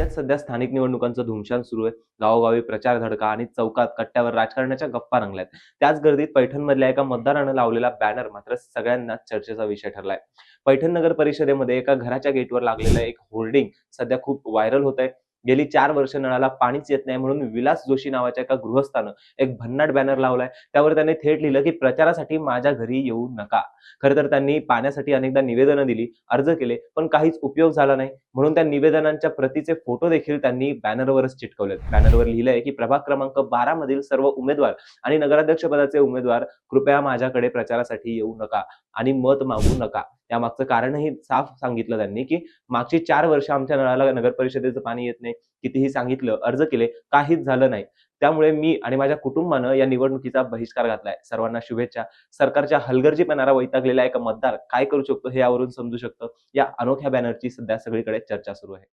राज्यात सध्या स्थानिक निवडणुकांचं धुमशान सुरू आहे. गावोगावी प्रचार धडका आणि चौकात कट्ट्यावर राजकारणाच्या गप्पा रंगल्यात. त्याच गर्दीत पैठणमधल्या एका मतदारानं लावलेला बॅनर मात्र सगळ्यांना चर्चेचा विषय ठरलाय. पैठण नगर परिषदेमध्ये एका घराच्या गेटवर लागलेलं एक होर्डिंग सध्या खूप व्हायरल होत आहे गेली चार वर्ष नळाला पाणीच येत नाही म्हणून विलास जोशी नावाच्या एका गृहस्थानं एक भन्नाट बॅनर लावलाय. त्यावर त्यांनी थेट लिहिलं की प्रचारासाठी माझ्या घरी येऊ नका. खरं तर त्यांनी पाण्यासाठी अनेकदा निवेदनं दिली अर्ज केले पण काहीच उपयोग झाला नाही. म्हणून त्या निवेदनांच्या प्रतीचे फोटो देखील त्यांनी बॅनरवरच चिटकवलेत. बॅनरवर लिहिलंय की प्रभाग क्रमांक बारा मधील सर्व उमेदवार आणि नगराध्यक्षपदाचे उमेदवार कृपया माझ्याकडे प्रचारासाठी येऊ नका आणि मत मागू नका. यामागचं कारणही साफ सांगितलं त्यांनी की मागची चार वर्ष आमच्या नळाला नगर परिषदेचं पाणी येत नाही कितीही सांगितलं अर्ज केले काहीच झालं नाही. त्यामुळे मी आणि माझ्या कुटुंबानं या निवडणुकीचा बहिष्कार घातलाय. सर्वांना शुभेच्छा. सरकारच्या हलगर्जीपणाला वैतागलेला एक मतदार काय करू शकतो हे यावरून समजू शकतं. या अनोख्या बॅनरची सध्या सगळीकडे चर्चा सुरू आहे.